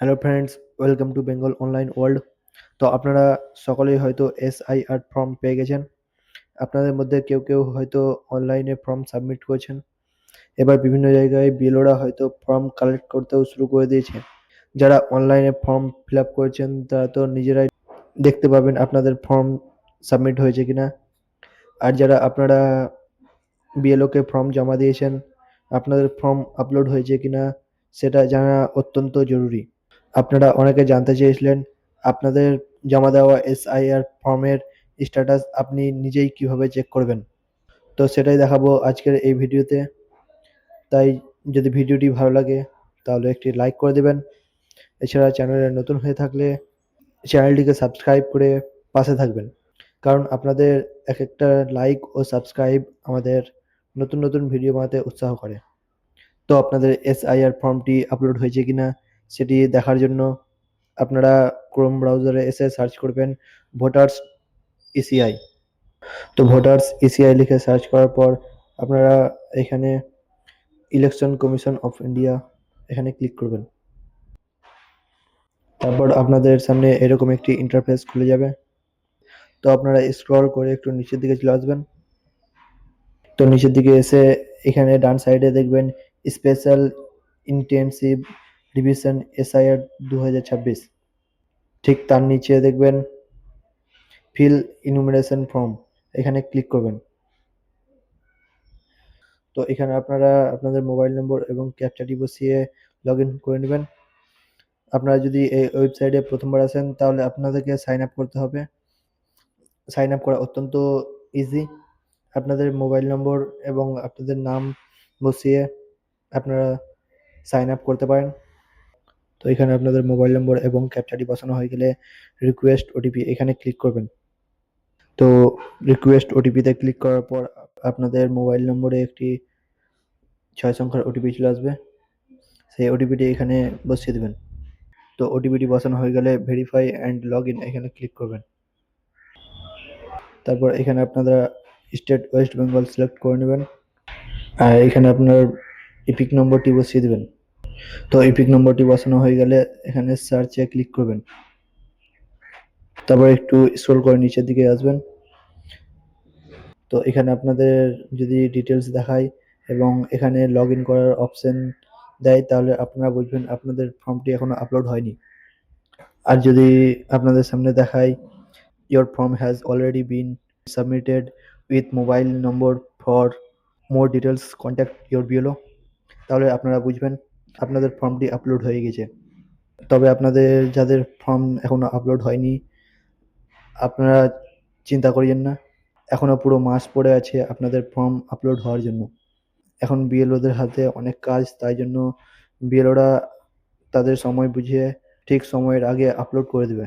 Hello friends welcome to Bengal online world তো আপনারা সকলেই হয়তো এসআইআর ফর্ম পেয়ে গেছেন। আপনাদের মধ্যে কেউ কেউ হয়তো অনলাইনে ফর্ম সাবমিট করেছেন। এবার বিভিন্ন জায়গায় বিএলওরা হয়তো ফর্ম কালেক্ট করতেও শুরু করে দিয়েছে। যারা অনলাইনে ফর্ম ফিল আপ করেছেন, তারা তো নিজেরাই দেখতে পাবেন আপনাদের ফর্ম সাবমিট হয়েছে কিনা। আর যারা আপনারা বিএলওকে ফর্ম জমা দিয়েছেন, আপনাদের ফর্ম আপলোড হয়েছে কিনা, সেটা জানা অত্যন্ত জরুরি। আপনারা অনেকে জানতে চেয়েছিলেন, আপনাদের জমা দেওয়া এসআইআর ফর্মের স্ট্যাটাস আপনি নিজেই কীভাবে চেক করবেন। তো সেটাই দেখাবো আজকের এই ভিডিওতে। তাই যদি ভিডিওটি ভালো লাগে, তাহলে একটি লাইক করে দেবেন। এছাড়া চ্যানেলে নতুন হয়ে থাকলে চ্যানেলটিকে সাবস্ক্রাইব করে পাশে থাকবেন। কারণ আপনাদের এক একটা লাইক ও সাবস্ক্রাইব আমাদের নতুন নতুন ভিডিও বানাতে উৎসাহ করে। তো আপনাদের এসআইআর ফর্মটি আপলোড হয়েছে কিনা সেটি দেখার জন্য আপনারা ক্রোম ব্রাউজারে এসে সার্চ করবেন ভোটার্স ইসিআই তো ভোটার্স ইসিআই লিখে সার্চ করার পর আপনারা এখানে ইলেকশন কমিশন অফ ইন্ডিয়া এখানে ক্লিক করবেন। তারপর আপনাদের সামনে এরকম একটি ইন্টারফেস খুলে যাবে। তো আপনারা স্ক্রল করে একটু নিচের দিকে চলে আসবেন। তো নিচের দিকে এসে এখানে ডান সাইডে দেখবেন স্পেশাল ইন্টেন্সিভ রিভিশন এসআইআর দু হাজার ছাব্বিশ। ঠিক তার নিচে দেখবেন ফিল ইনুমিনেশন ফর্ম, এখানে ক্লিক করবেন। তো এখানে আপনারা আপনাদের মোবাইল নম্বর এবং ক্যাপচাটি বসিয়ে লগ ইন করে নেবেন। আপনারা যদি এই ওয়েবসাইটে প্রথমবার আসেন, তাহলে আপনাদেরকে সাইন আপ করতে হবে। সাইন আপ করা অত্যন্ত ইজি আপনাদের মোবাইল নম্বর এবং আপনাদের নাম বসিয়ে আপনারা সাইন আপ করতে পারেন। তো এখানে আপনাদের মোবাইল নম্বর এবং ক্যাপচাটি বসানো হয়ে গেলে রিকোয়েস্ট ওটিপি এখানে ক্লিক করবেন। তো রিকোয়েস্ট ওটিপিতে ক্লিক করার পর আপনাদের মোবাইল নম্বরে একটি ছয় সংখ্যার ওটিপি চলে আসবে। সেই ওটিপিটি এখানে বসিয়ে দেবেন। তো ওটিপিটি বসানো হয়ে গেলে ভেরিফাই অ্যান্ড লগ ইন এখানে ক্লিক করবেন। তারপর এখানে আপনারা স্টেট ওয়েস্ট বেঙ্গল সিলেক্ট করে নেবেন। আর এখানে আপনার ইপিক নম্বরটি বসিয়ে দেবেন। তো ইপিক নম্বরটি বসানো হয়ে গেলে এখানে সার্চে ক্লিক করবেন। তারপর একটু স্ক্রল করে নিচের দিকে আসবেন। তো এখানে আপনাদের যদি ডিটেলস দেখায় এবং এখানে লগ ইন করার অপশন দেয়, তাহলে আপনারা বুঝবেন আপনাদের ফর্মটি এখনও আপলোড হয়নি। আর যদি আপনাদের সামনে দেখায় your form has already been submitted with mobile number for more details contact your BLO তাহলে আপনারা বুঝবেন আপনাদের ফর্মটি আপলোড হয়ে গেছে। তবে আপনাদের যাদের ফর্ম এখনও আপলোড হয়নি, আপনারা চিন্তা করিয়েন না। এখনও পুরো মাস পড়ে আছে আপনাদের ফর্ম আপলোড হওয়ার জন্য। এখন বিএলওদের হাতে অনেক কাজ, তাই জন্য বিএলওরা তাদের সময় বুঝিয়ে ঠিক সময়ের আগে আপলোড করে দেবে।